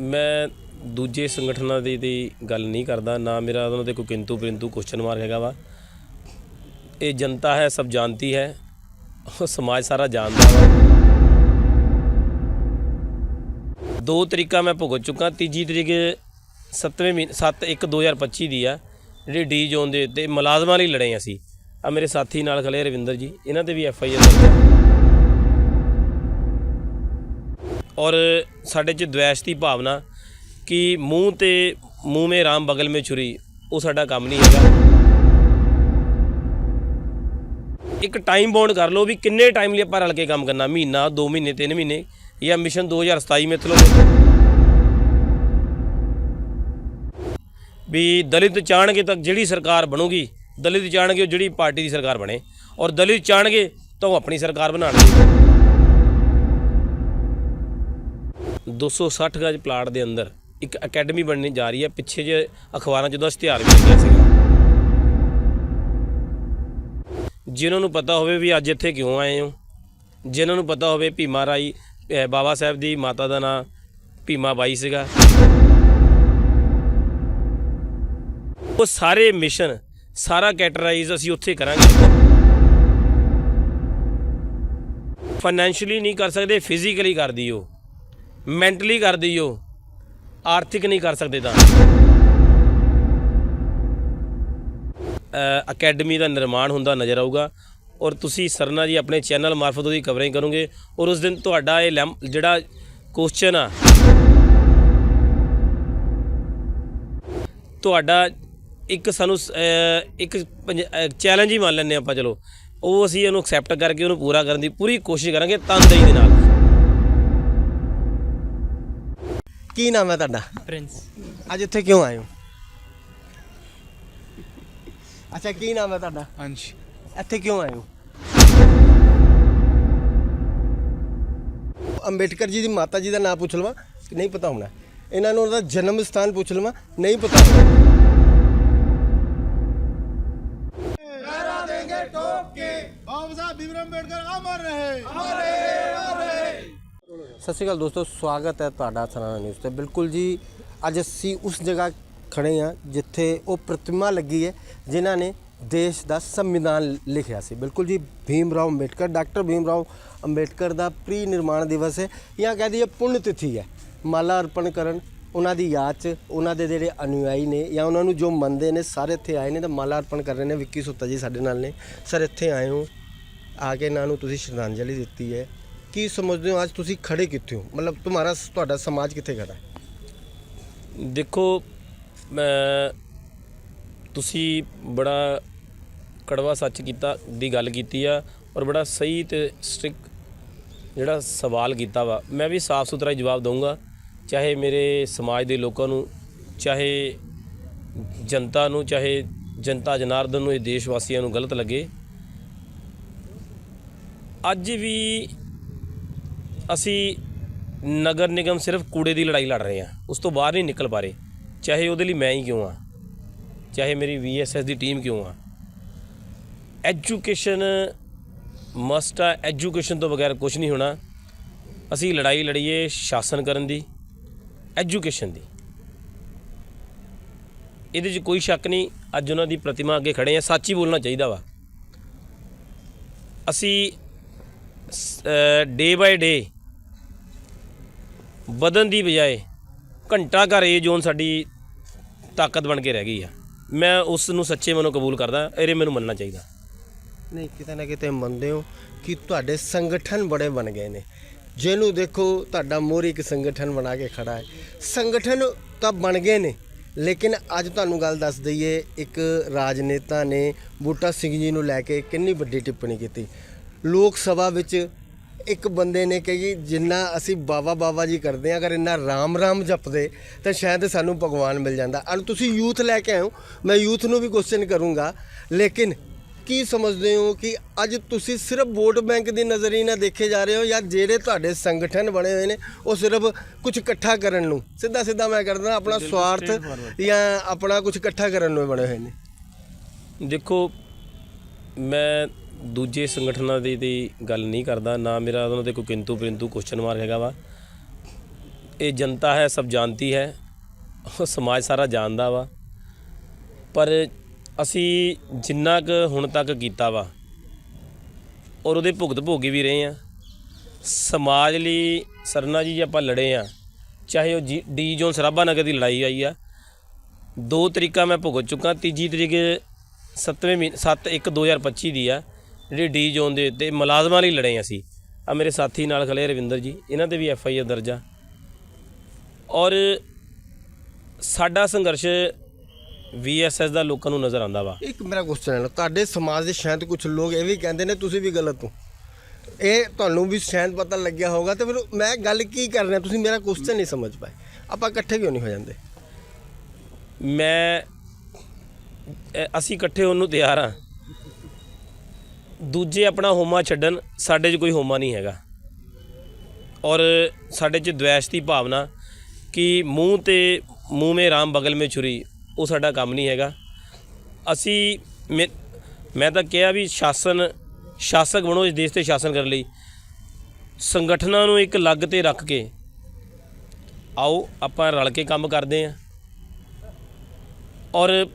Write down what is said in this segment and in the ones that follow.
ਮੈਂ ਦੂਜੇ ਸੰਗਠਨਾਂ ਦੀ ਦੀ ਗੱਲ ਨਹੀਂ ਕਰਦਾ, ਨਾ ਮੇਰਾ ਉਹਨਾਂ ਦੇ ਕੋਈ ਕਿੰਤੂ ਪਰਿੰਤੂ ਕੁਐਸਚਨ ਮਾਰਕ ਹੈਗਾ ਵਾ। ਇਹ ਜਨਤਾ ਹੈ, ਸਭ ਜਾਣਤੀ ਹੈ, ਉਹ ਸਮਾਜ ਸਾਰਾ ਜਾਣਦਾ ਵਾ। ਦੋ ਤਰੀਕਾ ਮੈਂ ਭੁਗਤ ਚੁੱਕਾ, ਤੀਜੀ ਤਰੀਕ 7ਵੇਂ ਮਹੀਨੇ 7 1 2025 ਦੀ ਆ, ਜਿਹੜੀ ਡੀ ਜ਼ੋਨ ਦੇ ਉੱਤੇ ਮੁਲਾਜ਼ਮਾਂ ਲਈ ਲੜੇ ਅਸੀਂ ਆ ਮੇਰੇ ਸਾਥੀ ਨਾਲ ਖੜੇ ਰਵਿੰਦਰ ਜੀ, ਇਹਨਾਂ ਤੇ ਵੀ ਐਫ ਆਈ ਆਰ ਔਰ ਸਾਡੇ ਚ ਦ્વੈਸ਼ ਦੀ ਭਾਵਨਾ ਕਿ ਮੂੰਹ ਤੇ ਮੂੰਹ ਮੇ ਰਾਮ ਬਗਲ ਮੇ ਛੁਰੀ, ਉਹ ਸਾਡਾ ਕੰਮ ਨਹੀਂ ਹੈਗਾ। ਇੱਕ ਟਾਈਮ ਬੌਂਡ ਕਰ ਲਓ ਵੀ ਕਿੰਨੇ ਟਾਈਮ ਲਈ ਆਪਾਂ ਰਲ ਕੇ ਕੰਮ ਕਰਨਾ, ਮਹੀਨਾ 2 ਮਹੀਨੇ 3 ਮਹੀਨੇ ਜਾਂ ਮਿਸ਼ਨ 2027 ਮਿਥ ਲਓ ਵੀ ਦਲਿਤ ਚਾਹਣਗੇ ਤਾਂ ਜਿਹੜੀ ਸਰਕਾਰ ਬਣੂਗੀ, ਦਲਿਤ ਚਾਹਣਗੇ ਉਹ ਜਿਹੜੀ ਪਾਰਟੀ ਦੀ ਸਰਕਾਰ ਬਣੇ, ਔਰ ਦਲਿਤ ਚਾਹਣਗੇ ਤਾਂ ਉਹ ਆਪਣੀ ਸਰਕਾਰ ਬਣਾਉਣਗੇ 260 ਗਜ ਪਲਾਟ ਦੇ ਅੰਦਰ ਇੱਕ ਅਕੈਡਮੀ ਬਣਨੀ ਜਾ ਰਹੀ ਹੈ। ਪਿੱਛੇ ਜੇ ਅਖਬਾਰਾਂ 'ਚ ਉਹਦਾ ਇਸ਼ਤਿਹਾਰ ਵੀ ਲੱਗਿਆ ਸੀਗਾ। ਜਿਨ੍ਹਾਂ ਨੂੰ ਪਤਾ ਹੋਵੇ ਵੀ ਅੱਜ ਇੱਥੇ ਕਿਉਂ ਆਏ ਹੋ, ਜਿਨ੍ਹਾਂ ਨੂੰ ਪਤਾ ਹੋਵੇ ਭੀਮਾ ਰਾਈ ਬਾਬਾ ਸਾਹਿਬ ਦੀ ਮਾਤਾ ਦਾ ਨਾਂ ਭੀਮਾ ਬਾਈ ਸੀਗਾ। ਉਹ ਸਾਰੇ ਮਿਸ਼ਨ, ਸਾਰਾ ਕੈਟਰਾਈਜ਼ ਅਸੀਂ ਉੱਥੇ ਕਰਾਂਗੇ। ਫਾਈਨੈਂਸ਼ੀਅਲੀ ਨਹੀਂ ਕਰ ਸਕਦੇ ਫਿਜ਼ੀਕਲੀ ਕਰਦੀ ਉਹ। ਮੈਂਟਲੀ ਕਰਦੀ ਦਿਓ ਆਰਥਿਕ ਨਹੀਂ ਕਰ ਸਕਦੇ ਤਾਂ। ਅਕੈਡਮੀ ਦਾ ਨਿਰਮਾਣ ਹੁੰਦਾ ਨਜ਼ਰ ਆਊਗਾ। ਔਰ ਤੁਸੀਂ ਸਰਨਾ ਜੀ ਆਪਣੇ ਚੈਨਲ ਮਾਰਫਤ ਉਹਦੀ ਕਵਰਿੰਗ ਕਰੋਗੇ। ਔਰ ਉਸ ਦਿਨ ਤੁਹਾਡਾ ਇਹ ਲੈਮ- ਜਿਹੜਾ ਕੁਐਸਚਨ ਆ ਤੁਹਾਡਾ ਇੱਕ ਸਾਨੂੰ ਸ- ਅ, ਇੱਕ ਚੈਲੰਜ ਹੀ ਮੰਨ ਲੈਂਦੇ ਆਪਾਂ ਚਲੋ। ਉਹ ਅਸੀਂ ਇਹਨੂੰ ਐਕਸੈਪਟ ਕਰਕੇ ਉਹਨੂੰ ਪੂਰਾ ਕਰਨ ਦੀ ਪੂਰੀ ਕੋਸ਼ਿਸ਼ ਕਰਾਂਗੇ ਤਨਦੇਹੀ ਦੇ ਨਾਲ। ਕੀ ਨਾਮ ਹੈ ਤੁਹਾਡਾ ਪ੍ਰਿੰਸ ਅੱਜ ਇੱਥੇ ਕਿਉਂ ਆਏ ਹੋ ਅੱਛਾ ਕੀ ਨਾਮ ਹੈ ਤੁਹਾਡਾ ਅੰਸ਼ ਇੱਥੇ ਕਿਉਂ ਆਏ ਹੋ ਅੰਬੇਡਕਰ ਜੀ ਦੀ ਮਾਤਾ ਜੀ ਦਾ ਨਾਮ ਪੁੱਛ ਲਵਾਂ ਕਿ ਨਹੀਂ ਪਤਾ ਹੋਣਾ ਇਹਨਾਂ ਨੂੰ ਉਹਦਾ ਜਨਮ ਸਥਾਨ ਪੁੱਛ ਲਵਾਂ ਨਹੀਂ ਪਤਾ ਹੋਣਾ बाबा साहब भीमराव अम्बेडकर अमर रहे ਸਤਿ ਸ਼੍ਰੀ ਅਕਾਲ ਦੋਸਤੋ, ਸਵਾਗਤ ਹੈ ਤੁਹਾਡਾ ਸਨਾਨਾ ਨਿਊਜ਼ ਤੇ। ਬਿਲਕੁਲ ਜੀ, ਅੱਜ ਅਸੀਂ ਉਸ ਜਗ੍ਹਾ ਖੜੇ ਹਾਂ ਜਿੱਥੇ ਉਹ ਪ੍ਰਤਿਮਾ ਲੱਗੀ ਹੈ, ਜਿਨ੍ਹਾਂ ਨੇ ਦੇਸ਼ ਦਾ ਸੰਵਿਧਾਨ ਲਿਖਿਆ ਸੀ। ਬਿਲਕੁਲ ਜੀ ਭੀਮ ਰਾਓ ਅੰਬੇਡਕਰ, ਡਾਕਟਰ ਭੀਮ ਰਾਓ ਅੰਬੇਡਕਰ ਦਾ ਪ੍ਰੀ ਨਿਰਮਾਣ ਦਿਵਸ ਹੈ। ਜਾਂ ਕਹਿ ਦਈਏ ਪੁੰਨ ਤਿਥੀ ਹੈ। ਮਾਲਾ ਅਰਪਣ ਕਰਨ, ਉਹਨਾਂ ਦੀ ਯਾਦ 'ਚ ਉਹਨਾਂ ਦੇ ਜਿਹੜੇ ਅਨੁਯਾਈ ਨੇ ਜਾਂ ਉਹਨਾਂ ਨੂੰ ਜੋ ਮੰਨਦੇ ਨੇ, ਸਾਰੇ ਇੱਥੇ ਆਏ ਨੇ ਤਾਂ ਮਾਲਾ ਅਰਪਣ ਕਰ ਰਹੇ ਨੇ। ਵਿੱਕੀ ਸੁੱਤਾ ਜੀ ਸਾਡੇ ਨਾਲ ਨੇ। ਸਰ, ਇੱਥੇ ਆਏ ਹੋ। ਆ ਕੇ ਇਹਨਾਂ ਨੂੰ ਤੁਸੀਂ ਸ਼ਰਧਾਂਜਲੀ ਦਿੱਤੀ ਹੈ। ਕੀ ਸਮਝਦੇ ਹੋ? ਅੱਜ ਤੁਸੀਂ ਖੜੇ ਕਿੱਥੇ ਹੋ? ਮਤਲਬ ਤੁਹਾਡਾ ਤੁਹਾਡਾ ਸਮਾਜ ਕਿੱਥੇ ਖੜਾ? ਹੈ ਦੇਖੋ, ਮੈਂ ਤੁਸੀਂ ਬੜਾ ਕੜਵਾ ਸੱਚ ਕੀਤਾ, ਦੀ ਗੱਲ ਕੀਤੀ ਆ ਔਰ ਬੜਾ ਸਹੀ ਤੇ ਸਟ੍ਰਿਕ ਜਿਹੜਾ ਸਵਾਲ ਕੀਤਾ ਵਾ। ਮੈਂ ਵੀ ਸਾਫ਼ ਸੁਥਰਾ ਜਵਾਬ ਦਊਂਗਾ। ਚਾਹੇ ਮੇਰੇ ਸਮਾਜ ਦੇ ਲੋਕਾਂ ਨੂੰ, ਚਾਹੇ ਜਨਤਾ ਨੂੰ, ਚਾਹੇ ਜਨਤਾ ਜਨਾਰਦਨ ਨੂੰ, ਇਹ ਦੇਸ਼ ਵਾਸੀਆਂ ਨੂੰ ਗਲਤ ਲੱਗੇ। ਅੱਜ ਵੀ ਅਸੀਂ ਨਗਰ ਨਿਗਮ ਸਿਰਫ ਕੂੜੇ ਦੀ ਲੜਾਈ ਲੜ ਰਹੇ ਹਾਂ। ਉਸ ਤੋਂ ਬਾਹਰ ਨਹੀਂ ਨਿਕਲ ਪਾ ਰਹੇ। ਚਾਹੇ ਉਹਦੇ ਲਈ ਮੈਂ ਹੀ ਕਿਉਂ ਆ ਚਾਹੇ ਮੇਰੀ ਵੀਐਸਐਸ ਦੀ ਟੀਮ ਕਿਉਂ ਆ ਐਜੂਕੇਸ਼ਨ ਮਸਟ ਆ। ਐਜੂਕੇਸ਼ਨ ਤੋਂ ਬਗੈਰ ਕੁਝ ਨਹੀਂ ਹੋਣਾ। ਅਸੀਂ ਲੜਾਈ ਲੜੀਏ ਸ਼ਾਸਨ ਕਰਨ ਦੀ ਐਜੂਕੇਸ਼ਨ ਦੀ। ਇਹਦੇ 'ਚ ਕੋਈ ਸ਼ੱਕ ਨਹੀਂ, ਅੱਜ ਉਹਨਾਂ ਦੀ ਪ੍ਰਤਿਮਾ ਅੱਗੇ ਖੜੇ ਆ ਸੱਚ ਹੀ ਬੋਲਣਾ ਚਾਹੀਦਾ ਵਾ। ਅਸੀਂ ਡੇ ਬਾਏ ਡੇ ਵਧਣ ਦੀ ਬਜਾਏ ਘੰਟਾ ਘਰ ਇਹ ਜ਼ੋਨ ਸਾਡੀ ਤਾਕਤ ਬਣ ਕੇ ਰਹਿ ਗਈ ਆ। ਮੈਂ ਉਸ ਨੂੰ ਸੱਚੇ ਮਨੋਂ ਕਬੂਲ ਕਰਦਾ, ਇਹਦੇ ਮੈਨੂੰ ਮੰਨਣਾ ਚਾਹੀਦਾ। ਨਹੀਂ, ਕਿਤੇ ਨਾ ਕਿਤੇ ਮੰਨਦੇ ਹੋ ਕਿ ਤੁਹਾਡੇ ਸੰਗਠਨ ਬੜੇ ਬਣ ਗਏ ਨੇ। ਜਿਹਨੂੰ ਦੇਖੋ, ਤੁਹਾਡਾ ਮੋਰੀ ਇੱਕ ਸੰਗਠਨ ਬਣਾ ਕੇ ਖੜਾ ਹੈ। ਸੰਗਠਨ ਤਾਂ ਬਣ ਗਏ ਨੇ, ਲੇਕਿਨ ਅੱਜ ਤੁਹਾਨੂੰ ਗੱਲ ਦੱਸ ਦਈਏ, ਇੱਕ ਰਾਜਨੇਤਾ ਨੇ ਬੂਟਾ ਸਿੰਘ ਜੀ ਨੂੰ ਲੈ ਕੇ ਕਿੰਨੀ ਵੱਡੀ ਟਿੱਪਣੀ ਕੀਤੀ। ਲੋਕ ਸਭਾ ਵਿੱਚ ਇੱਕ ਬੰਦੇ ਨੇ ਕਹੀ ਜਿੰਨਾ ਅਸੀਂ ਬਾਬਾ ਬਾਬਾ ਜੀ ਕਰਦੇ ਆ ਅਗਰ ਇੰਨਾ ਰਾਮ ਰਾਮ ਜਪਦੇ ਤਾਂ ਸ਼ਾਇਦ ਸਾਨੂੰ ਭਗਵਾਨ ਮਿਲ ਜਾਂਦਾ। ਅਨ ਤੁਸੀਂ ਯੂਥ ਲੈ ਕੇ ਆਏ ਹੋ ਮੈਂ ਯੂਥ ਨੂੰ ਵੀ ਕੁਐਸਚਨ ਕਰੂੰਗਾ। ਲੇਕਿਨ ਕੀ ਸਮਝਦੇ ਹੋ ਕਿ ਅੱਜ ਤੁਸੀਂ ਸਿਰਫ ਵੋਟ ਬੈਂਕ ਦੀ ਨਜ਼ਰੀਏ ਨਾਲ ਦੇਖੇ ਜਾ ਰਹੇ ਹੋ ਜਾਂ ਜਿਹੜੇ ਤੁਹਾਡੇ ਸੰਗਠਨ ਬਣੇ ਹੋਏ ਨੇ ਉਹ ਸਿਰਫ ਕੁਝ ਇਕੱਠਾ ਕਰਨ ਨੂੰ? ਸਿੱਧਾ ਸਿੱਧਾ ਮੈਂ ਕਰਦਾ ਆਪਣਾ ਸਵਾਰਥ ਜਾਂ ਆਪਣਾ ਕੁਝ ਇਕੱਠਾ ਕਰਨ ਨੂੰ ਬਣੇ ਹੋਏ ਨੇ। ਦੇਖੋ ਮੈਂ ਦੂਜੇ ਸੰਗਠਨਾਂ ਦੀ ਦੀ ਗੱਲ ਨਹੀਂ ਕਰਦਾ, ਨਾ ਮੇਰਾ ਉਹਨਾਂ ਦੇ ਕੋਈ ਕਿੰਤੂ ਪਰਿੰਤੂ ਕੁਐਸਚਨ ਮਾਰਕ ਹੈਗਾ ਵਾ। ਇਹ ਜਨਤਾ ਹੈ, ਸਭ ਜਾਣਦੀ ਹੈ, ਉਹ ਸਮਾਜ ਸਾਰਾ ਜਾਣਦਾ ਵਾ। ਪਰ ਅਸੀਂ ਜਿੰਨਾ ਕੁ ਹੁਣ ਤੱਕ ਕੀਤਾ ਵਾ, ਔਰ ਉਹਦੇ ਭੁਗਤ ਭੋਗੀ ਵੀ ਰਹੇ ਆ ਸਮਾਜ ਲਈ ਸਰਨਾ ਜੀ ਜੇ ਆਪਾਂ ਲੜੇ ਆ ਚਾਹੇ ਉਹ ਜੀ- ਡੀ ਜੋਨ ਸਰਾਭਾ ਨਗਰ ਦੀ ਲੜਾਈ ਆਈ ਆ, ਦੋ ਤਰੀਕਾ ਮੈਂ ਭੁਗਤ ਚੁੱਕਾ, ਤੀਜੀ ਤਰੀਕ 7ਵੇਂ ਮਹੀਨੇ 7 1 2025 ਦੀ ਆ ਜਿਹੜੀ ਡੀ ਜੋਨ ਦੇ ਉੱਤੇ ਮੁਲਾਜ਼ਮਾਂ ਲਈ ਲੜੇ ਅਸੀਂ ਆ ਮੇਰੇ ਸਾਥੀ ਨਾਲ ਖਲੇ ਰਵਿੰਦਰ ਜੀ ਇਹਨਾਂ ਤੇ ਵੀ ਐਫ ਆਈ ਆਰ ਦਰਜ ਆ। ਔਰ ਸਾਡਾ ਸੰਘਰਸ਼ ਵੀਐਸਐਸ ਦਾ ਲੋਕਾਂ ਨੂੰ ਨਜ਼ਰ ਆਉਂਦਾ ਵਾ। ਇੱਕ ਮੇਰਾ ਕੁਐਸਚਨ ਹੈ ਤੁਹਾਡੇ ਸਮਾਜ ਦੇ ਸ਼ਾਇਦ ਕੁਝ ਲੋਕ ਇਹ ਵੀ ਕਹਿੰਦੇ ਨੇ ਤੁਸੀਂ ਵੀ ਗਲਤ ਹੋ। ਇਹ ਤੁਹਾਨੂੰ ਵੀ ਸ਼ਾਇਦ ਪਤਾ ਲੱਗਿਆ ਹੋਗਾ ਤੇ ਫਿਰ ਮੈਂ ਗੱਲ ਕੀ ਕਰ ਰਿਹਾ ਤੁਸੀਂ ਮੇਰਾ ਕੁਐਸਚਨ ਨਹੀਂ ਸਮਝ ਪਾਏ। ਆਪਾਂ ਇਕੱਠੇ ਕਿਉਂ ਨਹੀਂ ਹੋ ਜਾਂਦੇ? ਮੈਂ ਅ- ਅਸੀਂ ਇਕੱਠੇ ਹੋਣ ਨੂੰ ਤਿਆਰ ਆ ਦੂਜੇ ਆਪਣਾ ਹੋਮਾ ਛੱਡਣ, ਸਾਡੇ 'ਚ ਕੋਈ ਹੋਮਾ ਨਹੀਂ ਹੈਗਾ। ਔਰ ਸਾਡੇ 'ਚ ਦ્વੈਸ਼ ਦੀ ਭਾਵਨਾ ਕਿ ਮੂੰਹ ਤੇ ਮੂੰਹ ਮੇ ਰਾਮ ਬਗਲ ਮੇ ਛੁਰੀ, ਉਹ ਸਾਡਾ ਕੰਮ ਨਹੀਂ ਹੈਗਾ। ਅਸੀਂ ਮੈਂ- ਮੈਂ ਤਾਂ ਕਿਹਾ ਵੀ ਸ਼ਾਸਨ, ਸ਼ਾਸਕ ਬਣੋ ਇਸ ਦੇਸ਼ ਤੇ ਸ਼ਾਸਨ ਕਰਨ ਲਈ। ਸੰਗਠਨਾਂ ਨੂੰ ਇੱਕ ਅਲੱਗ ਤੇ ਰੱਖ ਕੇ ਆਓ, ਆਪਾਂ ਰਲ ਕੇ ਕੰਮ ਕਰਦੇ ਹਾਂ। ਔਰ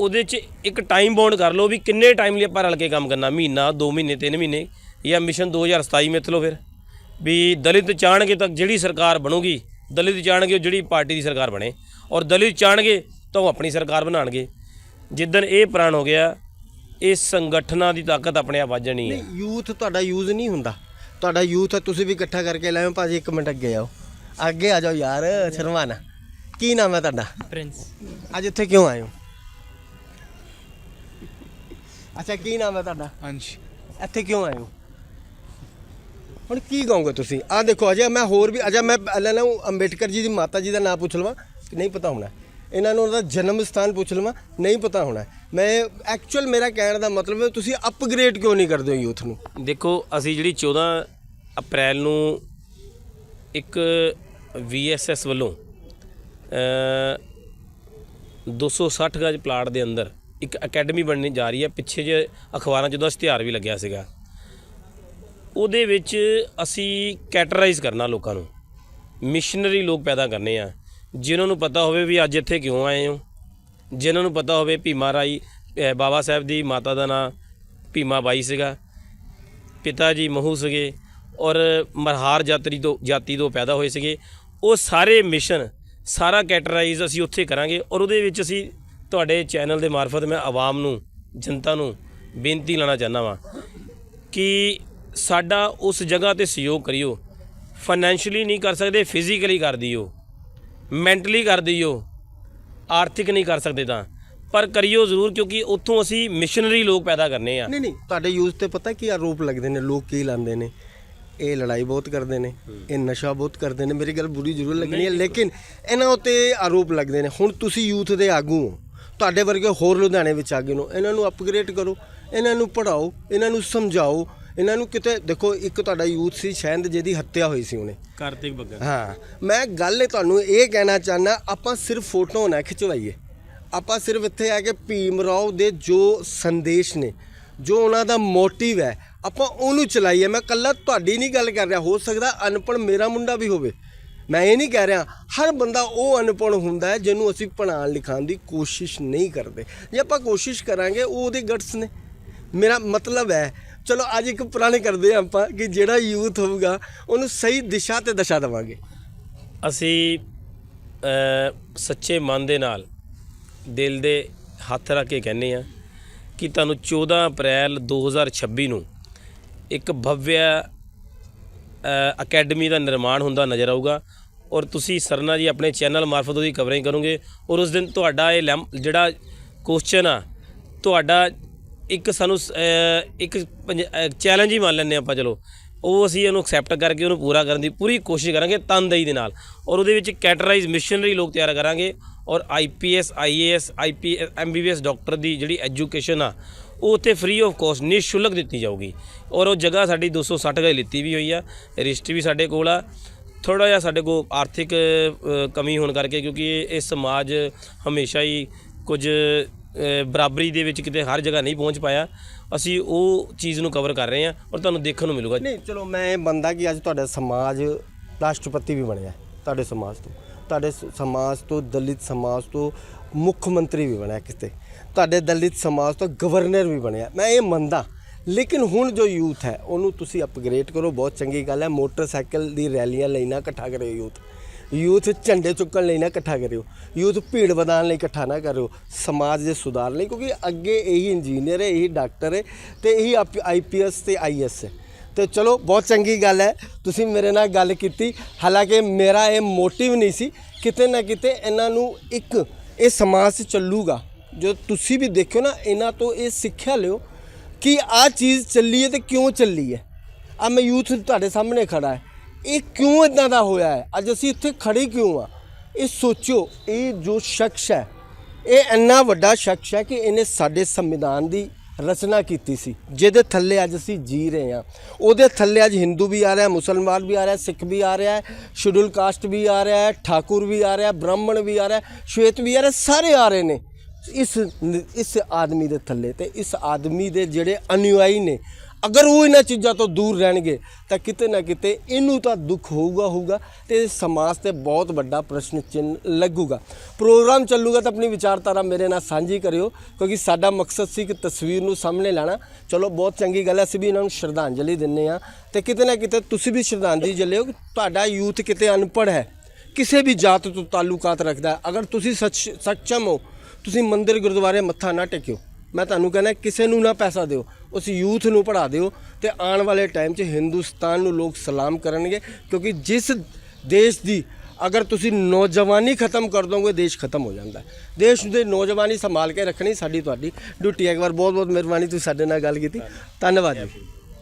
ਉਹਦੇ 'ਚ ਇੱਕ ਟਾਈਮ ਬੌਂਡ ਕਰ ਲਓ ਵੀ ਕਿੰਨੇ ਟਾਈਮ ਲਈ ਆਪਾਂ ਰਲ ਕੇ ਕੰਮ ਕਰਨਾ? ਮਹੀਨਾ 2 ਮਹੀਨੇ 3 ਮਹੀਨੇ ਜਾਂ ਮਿਸ਼ਨ 2027 ਮਿੱਥ ਲਓ ਫਿਰ। ਵੀ ਦਲਿਤ ਚਾਹਣਗੇ ਤਾਂ ਜਿਹੜੀ ਸਰਕਾਰ ਬਣੂਗੀ ਦਲਿਤ ਚਾਹਣਗੇ ਉਹ ਜਿਹੜੀ ਪਾਰਟੀ ਦੀ ਸਰਕਾਰ ਬਣੇ। ਔਰ ਦਲਿਤ ਚਾਹਣਗੇ ਤਾਂ ਉਹ ਆਪਣੀ ਸਰਕਾਰ ਬਣਾਉਣਗੇ। ਜਿੱਦਣ ਇਹ ਪ੍ਰਾਣ ਹੋ ਗਿਆ ਇਹ ਸੰਗਠਨਾਂ ਦੀ ਤਾਕਤ ਆਪਣੇ ਆਪ ਵੱਜ ਜਾਣੀ ਹੈ। ਨਹੀਂ ਯੂਥ ਤੁਹਾਡਾ ਯੂਜ਼ ਨਹੀਂ ਹੁੰਦਾ। ਤੁਹਾਡਾ ਯੂਥ ਹੈ ਤੁਸੀਂ ਵੀ ਇਕੱਠਾ ਕਰਕੇ ਲਾਇਓ ਭਾਜੀ ਇੱਕ ਮਿੰਟ ਅੱਗੇ ਆਓ। ਅੱਗੇ ਆ ਜਾਓ ਯਾਰ ਸ਼ਰਮਾਨਾ। ਕੀ ਨਾਮ ਹੈ ਤੁਹਾਡਾ? ਪ੍ਰਿੰਸ ਅੱਜ ਇੱਥੇ ਕਿਉਂ ਆਏ ਹੋ? ਅੱਛਾ ਕੀ ਨਾਮ ਹੈ ਤੁਹਾਡਾ? ਹਾਂਜੀ। ਇੱਥੇ ਕਿਉਂ ਆਏ ਹੋ? ਹੁਣ ਕੀ ਕਹੋਗੇ ਤੁਸੀਂ? ਆਹ ਦੇਖੋ ਅਜੇ ਮੈਂ ਹੋਰ ਵੀ ਅਜੇ ਮੈਂ ਪਹਿਲਾਂ ਨਾ ਉਹ ਅੰਬੇਡਕਰ ਜੀ ਦੀ ਮਾਤਾ ਜੀ ਦਾ ਨਾਮ ਪੁੱਛ ਲਵਾਂ ਕਿ ਨਹੀਂ ਪਤਾ ਹੋਣਾ। ਇਹਨਾਂ ਨੂੰ ਉਹਦਾ ਜਨਮ ਸਥਾਨ ਪੁੱਛ ਲਵਾਂ ਨਹੀਂ ਪਤਾ ਹੋਣਾ। ਮੈਂ ਐਕਚੁਅਲ ਮੇਰਾ ਕਹਿਣ ਦਾ ਮਤਲਬ ਹੈ ਤੁਸੀਂ ਅਪਗ੍ਰੇਡ ਕਿਉਂ ਨਹੀਂ ਕਰਦੇ ਹੋ ਯੂਥ ਨੂੰ? ਦੇਖੋ ਅਸੀਂ ਜਿਹੜੀ 14 ਅਪ੍ਰੈਲ ਨੂੰ ਇੱਕ VSS ਵੱਲੋਂ ਅ 260 ਗਜ ਪਲਾਟ ਦੇ ਅੰਦਰ ਇੱਕ ਅਕੈਡਮੀ ਬਣਨੀ ਜਾ ਰਹੀ ਹੈ, ਪਿੱਛੇ ਜੇ ਅਖਬਾਰਾਂ 'ਚ ਉਹਦਾ ਇਸ਼ਤਿਹਾਰ ਵੀ ਲੱਗਿਆ ਸੀਗਾ। ਉਹਦੇ ਵਿੱਚ ਅਸੀਂ ਕੈਟਰਾਈਜ਼ ਕਰਨਾ ਲੋਕਾਂ ਨੂੰ। ਮਿਸ਼ਨਰੀ ਲੋਕ ਪੈਦਾ ਕਰਨੇ ਆ, ਜਿਨ੍ਹਾਂ ਨੂੰ ਪਤਾ ਹੋਵੇ ਵੀ ਅੱਜ ਇੱਥੇ ਕਿਉਂ ਆਏ ਹੋ। ਜਿਨ੍ਹਾਂ ਨੂੰ ਪਤਾ ਹੋਵੇ ਭੀਮਾ ਰਾਈ ਬਾਬਾ ਸਾਹਿਬ ਦੀ ਮਾਤਾ ਦਾ ਨਾਂ ਭੀਮਾ ਬਾਈ ਸੀਗਾ। ਪਿਤਾ ਜੀ ਮਹੂ ਸੀਗੇ ਔਰ ਮਰਹਾਰ ਜਾਤਰੀ ਤੋਂ, ਜਾਤੀ ਤੋਂ ਪੈਦਾ ਹੋਏ ਸੀਗੇ। ਉਹ ਸਾਰੇ ਮਿਸ਼ਨ ਸਾਰਾ ਕੈਟਰਾਈਜ਼ ਅਸੀਂ ਉੱਥੇ ਕਰਾਂਗੇ ਔਰ ਉਹਦੇ ਵਿੱਚ ਅਸੀਂ ਤੁਹਾਡੇ ਚੈਨਲ ਦੇ ਮਾਰਫਤ ਮੈਂ ਆਵਾਮ ਨੂੰ ਜਨਤਾ ਨੂੰ ਬੇਨਤੀ ਲਾਣਾ ਚਾਹੁੰਦਾ ਵਾਂ ਕਿ ਸਾਡਾ ਉਸ ਜਗ੍ਹਾ ਤੇ ਸਹਿਯੋਗ ਕਰਿਓ। ਫਾਈਨੈਂਸ਼ੀਅਲੀ ਨਹੀਂ ਕਰ ਸਕਦੇ ਫਿਜ਼ੀਕਲੀ ਕਰ ਦਿਓ। ਮੈਂਟਲੀ ਕਰ ਦਿਓ। ਆਰਥਿਕ ਨਹੀਂ ਕਰ ਸਕਦੇ ਤਾਂ। ਪਰ ਕਰਿਓ ਜ਼ਰੂਰ ਕਿਉਂਕਿ ਉੱਥੋਂ ਅਸੀਂ ਮਿਸ਼ਨਰੀ ਲੋਕ ਪੈਦਾ ਕਰਨੇ ਆ। ਨਹੀਂ ਨਹੀਂ ਤੁਹਾਡੇ ਯੂਥ ਤੇ ਪਤਾ ਕੀ ਆਰੋਪ ਲੱਗਦੇ ਨੇ ਲੋਕ ਕੀ ਲਾਉਂਦੇ ਨੇ? ਇਹ ਲੜਾਈ ਬਹੁਤ ਕਰਦੇ ਨੇ ਇਹ ਨਸ਼ਾ ਬਹੁਤ ਕਰਦੇ ਨੇ। ਮੇਰੀ ਗੱਲ ਬੁਰੀ ਜ਼ਰੂਰ ਲੱਗਣੀ ਹੈ ਲੇਕਿਨ ਇਹਨਾਂ ਉੱਤੇ ਆਰੋਪ ਲੱਗਦੇ ਨੇ। ਹੁਣ ਤੁਸੀਂ ਯੂਥ ਦੇ ਆਗੂ ਹੋ। ਤੁਹਾਡੇ ਵਰਗੇ ਹੋਰ ਲੁਧਿਆਣੇ ਵਿੱਚ ਆਗੇ ਨੂੰ ਇਹਨਾਂ ਨੂੰ ਅਪਗ੍ਰੇਡ ਕਰੋ ਇਹਨਾਂ ਨੂੰ ਪੜਾਓ ਇਹਨਾਂ ਨੂੰ ਸਮਝਾਓ ਇਹਨਾਂ ਨੂੰ ਕਿਤੇ ਦੇਖੋ ਇੱਕ ਤੁਹਾਡਾ ਯੂਥ ਸੀ ਸ਼ਾਇਦ ਜਿਹਦੀ ਹੱਤਿਆ ਹੋਈ ਸੀ ਉਹਨੇ। ਕਾਰਤਿਕ ਬੱਗਾ ਹਾਂ ਮੈਂ ਗੱਲ ਤੁਹਾਨੂੰ ਇਹ ਕਹਿਣਾ ਚਾਹਨਾ ਆਪਾਂ ਸਿਰਫ ਫੋਟੋ ਨਾ ਖਿਚਵਾਈਏ। ਆਪਾਂ ਸਿਰਫ ਇੱਥੇ ਆ ਕੇ ਭੀਮ ਰਾਓ ਦੇ ਜੋ ਸੰਦੇਸ਼ ਨੇ ਜੋ ਉਹਨਾਂ ਦਾ ਮੋਟਿਵ ਹੈ ਆਪਾਂ ਉਹਨੂੰ ਚਲਾਈਏ। ਮੈਂ ਕੱਲਾ ਤੁਹਾਡੀ ਨਹੀਂ ਗੱਲ ਕਰ ਰਿਹਾ ਹੋ ਸਕਦਾ ਅਨਪੜ੍ਹ ਮੇਰਾ ਮੁੰਡਾ ਵੀ ਹੋਵੇ। ਮੈਂ ਇਹ ਨਹੀਂ ਕਹਿ ਰਿਹਾ, ਹਰ ਬੰਦਾ ਉਹ ਅਨਪੜ੍ਹ ਹੁੰਦਾ ਜਿਹਨੂੰ ਅਸੀਂ ਪੜ੍ਹਾਉਣ ਲਿਖਾਉਣ ਦੀ ਕੋਸ਼ਿਸ਼ ਨਹੀਂ ਕਰਦੇ। ਜੇ ਆਪਾਂ ਕੋਸ਼ਿਸ਼ ਕਰਾਂਗੇ, ਉਹ ਉਹਦੇ ਗਟਸ ਨੇ। ਮੇਰਾ ਮਤਲਬ ਹੈ, ਚਲੋ ਅੱਜ ਇੱਕ ਪੁਰਾਣੇ ਕਰਦੇ ਹਾਂ ਆਪਾਂ ਕਿ ਜਿਹੜਾ ਯੂਥ ਹੋਊਗਾ, ਉਹਨੂੰ ਸਹੀ ਦਿਸ਼ਾ ਤੇ ਦਸ਼ਾ ਦੇਵਾਂਗੇ। ਅਸੀਂ ਸੱਚੇ ਮਨ ਦੇ ਨਾਲ ਦਿਲ ਦੇ ਹੱਥ ਰੱਖ ਕੇ ਕਹਿੰਦੇ ਆ ਕਿ ਤੁਹਾਨੂੰ 14 ਅਪ੍ਰੈਲ 2026 ਨੂੰ ਇੱਕ ਭਵਯ ਅਕੈਡਮੀ ਦਾ ਨਿਰਮਾਣ ਹੁੰਦਾ ਨਜ਼ਰ ਆਊਗਾ। ਔਰ ਤੁਸੀਂ ਸਰਨਾ ਜੀ ਆਪਣੇ ਚੈਨਲ ਮਾਰਫਤ ਉਹਦੀ ਕਵਰਿੰਗ ਕਰੋਗੇ ਔਰ ਉਸ ਦਿਨ ਤੁਹਾਡਾ ਇਹ ਲੈਮ- ਜਿਹੜਾ ਕੁਐਸਚਨ ਆ ਤੁਹਾਡਾ ਇੱਕ ਸਾਨੂੰ ਸ- ਅ, ਇੱਕ ਚੈਲੰਜ ਹੀ ਮੰਨ ਲੈਂਦੇ ਆਪਾਂ ਚਲੋ। ਉਹ ਅਸੀਂ ਉਹਨੂੰ ਐਕਸੈਪਟ ਕਰਕੇ ਉਹਨੂੰ ਪੂਰਾ ਕਰਨ ਦੀ ਪੂਰੀ ਕੋਸ਼ਿਸ਼ ਕਰਾਂਗੇ ਤਨਦੇਹੀ ਦੇ ਨਾਲ। ਔਰ ਉਹਦੇ ਵਿੱਚ ਕੈਟਰਾਈਜ਼ ਮਿਸ਼ਨਰੀ ਲੋਕ ਤਿਆਰ ਕਰਾਂਗੇ ਔਰ IPS IAS IPS MBBS doctor ਦੀ ਜਿਹੜੀ ਐਜੂਕੇਸ਼ਨ ਆ ਉਹ ਉੱਥੇ ਫ੍ਰੀ ਆਫ ਕੋਸਟ ਨਿਸ਼ੁਲਕ ਦਿੱਤੀ ਜਾਊਗੀ। ਔਰ ਉਹ ਜਗ੍ਹਾ ਸਾਡੀ 260 ਗਜ ਲਿੱਤੀ ਵੀ ਹੋਈ ਆ ਰਜਿਸਟਰੀ ਵੀ ਸਾਡੇ ਕੋਲ ਆ। ਥੋੜਾ ਜਿਹਾ ਸਾਡੇ ਕੋਲ ਆਰਥਿਕ ਕਮੀ ਹੋਣ ਕਰਕੇ ਕਿਉਂਕਿ ਇਹ ਸਮਾਜ ਹਮੇਸ਼ਾ ਹੀ ਕੁਝ ਬਰਾਬਰੀ ਦੇ ਵਿੱਚ ਕਿਤੇ ਹਰ ਜਗ੍ਹਾ ਨਹੀਂ ਪਹੁੰਚ ਪਾਇਆ। ਅਸੀਂ ਉਹ ਚੀਜ਼ ਨੂੰ ਕਵਰ ਕਰ ਰਹੇ ਹਾਂ ਔਰ ਤੁਹਾਨੂੰ ਦੇਖਣ ਨੂੰ ਮਿਲੂਗਾ। ਨਹੀਂ, ਚਲੋ ਮੈਂ ਇਹ ਬੰਦਾ ਕਿ ਅੱਜ ਤੁਹਾਡਾ ਸਮਾਜ ਰਾਸ਼ਟਰਪਤੀ ਵੀ ਬਣਿਆ ਤੁਹਾਡੇ ਸਮਾਜ ਤੋਂ। ਤੁਹਾਡੇ ਸਮਾਜ ਤੋਂ, ਦਲਿਤ ਸਮਾਜ ਤੋਂ ਮੁੱਖ ਮੰਤਰੀ ਵੀ ਬਣਿਆ ਕਿਤੇ। ਤੁਹਾਡੇ ਦਲਿਤ ਸਮਾਜ ਤੋਂ ਗਵਰਨਰ ਵੀ ਬਣਿਆ। ਮੈਂ ਇਹ ਮੰਨਦਾ ਲੇਕਿਨ ਹੁਣ ਜੋ ਯੂਥ ਹੈ, ਉਹਨੂੰ ਤੁਸੀਂ ਅਪਗ੍ਰੇਡ ਕਰੋ, ਬਹੁਤ ਚੰਗੀ ਗੱਲ ਹੈ। ਮੋਟਰਸਾਈਕਲ ਦੀ ਰੈਲੀਆਂ ਲਈ ਨਾ ਇਕੱਠਾ ਕਰਿਓ ਯੂਥ। ਯੂਥ ਝੰਡੇ ਚੁੱਕਣ ਲਈ ਨਾ ਇਕੱਠਾ ਕਰਿਓ। ਯੂਥ ਭੀੜ ਵਧਾਉਣ ਲਈ ਇਕੱਠਾ ਨਾ ਕਰਿਓ। ਸਮਾਜ ਦੇ ਸੁਧਾਰ ਲਈ, ਕਿਉਂਕਿ ਅੱਗੇ ਇਹੀ ਇੰਜੀਨੀਅਰ ਹੈ, ਇਹੀ ਡਾਕਟਰ ਹੈ ਤੇ ਇਹੀ ਆਈਪੀਐਸ ਤੇ ਆਈਐਸ ਹੈ। ਤੇ ਚਲੋ, ਬਹੁਤ ਚੰਗੀ ਗੱਲ ਹੈ। ਤੁਸੀਂ ਮੇਰੇ ਨਾਲ ਗੱਲ ਕੀਤੀ। ਹਾਲਾਂਕਿ ਮੇਰਾ ਇਹ ਮੋਟਿਵ ਨਹੀਂ ਸੀ। ਕਿਤੇ ਨਾ ਕਿਤੇ ਇਹਨਾਂ ਨੂੰ ਇੱਕ ਇਹ ਸਮਾਜ 'ਚ ਚੱਲੂਗਾ। ਜੋ ਤੁਸੀਂ ਵੀ ਦੇਖਿਓ ਨਾ, ਇਹਨਾਂ ਤੋਂ ਇਹ ਸਿੱਖਿਆ ਲਿਓ। ਕਿ ਆ ਚੀਜ਼ ਚੱਲੀ ਹੈ ਤੇ ਕਿਉਂ ਚੱਲੀ ਹੈ? ਆ ਮੈਂ ਯੂਥ ਤੁਹਾਡੇ ਸਾਹਮਣੇ ਖੜਾ ਹੈ। ਇਹ ਕਿਉਂ ਇਦਾਂ ਦਾ ਹੋਇਆ ਹੈ? ਅੱਜ ਅਸੀਂ ਇੱਥੇ ਖੜੇ ਕਿਉਂ ਆ ਇਹ ਸੋਚੋ, ਇਹ ਜੋ ਸ਼ਖਸ ਹੈ, ਇਹ ਇੰਨਾ ਵੱਡਾ ਸ਼ਖਸ ਹੈ ਕਿ ਇਹਨੇ ਸਾਡੇ ਸੰਵਿਧਾਨ ਦੀ ਰਚਨਾ ਕੀਤੀ ਸੀ। ਜਿਹਦੇ ਥੱਲੇ ਅੱਜ ਅਸੀਂ ਜੀ ਰਹੇ ਹਾਂ। ਉਹਦੇ ਥੱਲੇ ਅੱਜ ਹਿੰਦੂ ਵੀ ਆ ਰਿਹਾ, ਮੁਸਲਮਾਨ ਵੀ ਆ ਰਿਹਾ, ਸਿੱਖ ਵੀ ਆ ਰਿਹਾ, ਸ਼ਡਿਊਲ ਕਾਸਟ ਵੀ ਆ ਰਿਹਾ, ਠਾਕੁਰ ਵੀ ਆ ਰਿਹਾ, ਬ੍ਰਾਹਮਣ ਵੀ ਆ ਰਿਹਾ, ਸ਼ਵੇਤ ਵੀ ਆ ਰਿਹਾ, ਸਾਰੇ ਆ ਰਹੇ ਨੇ। ਇਸ ਇਸ ਆਦਮੀ ਦੇ ਥੱਲੇ ਤੇ ਇਸ ਆਦਮੀ ਦੇ ਜਿਹੜੇ ਅਨੁਯਾਈ ਨੇ, ਅਗਰ ਉਹ ਇਹਨਾਂ ਚੀਜ਼ਾਂ ਤੋਂ ਦੂਰ ਰਹਿਣਗੇ, ਤਾਂ ਕਿਤੇ ਨਾ ਕਿਤੇ ਇਹਨੂੰ ਤਾਂ ਦੁੱਖ ਹੋਊਗਾ ਹੋਊਗਾ ਤੇ ਸਮਾਜ ਤੇ ਬਹੁਤ ਵੱਡਾ ਪ੍ਰਸ਼ਨ ਚਿੰਨ ਲੱਗੂਗਾ। ਪ੍ਰੋਗਰਾਮ ਚੱਲੂਗਾ ਤਾਂ ਆਪਣੀ ਵਿਚਾਰਧਾਰਾ ਮੇਰੇ ਨਾਲ ਸਾਂਝੀ ਕਰਿਓ, ਕਿਉਂਕਿ ਸਾਡਾ ਮਕਸਦ ਸੀ ਕਿ ਤਸਵੀਰ ਨੂੰ ਸਾਹਮਣੇ ਲਾਣਾ। ਚਲੋ, ਬਹੁਤ ਚੰਗੀ ਗੱਲ ਹੈ, ਅਸੀਂ ਵੀ ਇਹਨਾਂ ਨੂੰ ਸ਼ਰਧਾਂਜਲੀ ਦਿੰਨੇ ਆ ਤੇ ਕਿਤੇ ਨਾ ਕਿਤੇ ਤੁਸੀਂ ਵੀ ਸ਼ਰਧਾਂਜਲੀ ਜਲਿਓ ਕਿ ਤੁਹਾਡਾ ਯੂਥ ਕਿਤੇ ਅਨਪੜ੍ਹ ਹੈ, ਕਿਸੇ ਵੀ ਜਾਤ ਤੋਂ ਤਾਲੁਕਾਤ ਰੱਖਦਾ ਅਗਰ ਤੁਸੀਂ ਸੱਚ, ਸੱਚਮ ਹੋ ਤੁਸੀਂ ਮੰਦਿਰ ਗੁਰਦੁਆਰੇ ਮੱਥਾ ਨਾ ਟੇਕਿਓ। ਮੈਂ ਤੁਹਾਨੂੰ ਕਹਿੰਦਾ, ਕਿਸੇ ਨੂੰ ਨਾ ਪੈਸਾ ਦਿਓ। ਉਸ ਯੂਥ ਨੂੰ ਪੜਾ ਦਿਓ ਤੇ ਆਉਣ ਵਾਲੇ ਟਾਈਮ 'ਚ ਹਿੰਦੁਸਤਾਨ ਨੂੰ ਲੋਕ ਸਲਾਮ ਕਰਨਗੇ, ਕਿਉਂਕਿ ਜਿਸ ਦੇਸ਼ ਦੀ ਅਗਰ ਤੁਸੀਂ ਨੌਜਵਾਨੀ ਖਤਮ ਕਰ ਦੋਗੇ, ਦੇਸ਼ ਖਤਮ ਹੋ ਜਾਂਦਾ ਦੇਸ਼ ਦੇ ਨੌਜਵਾਨੀ ਸੰਭਾਲ ਕੇ ਰੱਖਣੀ ਸਾਡੀ ਤੁਹਾਡੀ ਡਿਊਟੀ ਹੈ। ਇੱਕ ਵਾਰ ਬਹੁਤ ਬਹੁਤ ਮਿਹਰਬਾਨੀ ਤੁਸੀਂ ਸਾਡੇ ਨਾਲ ਗੱਲ ਕੀਤੀ। ਧੰਨਵਾਦ ਜੀ।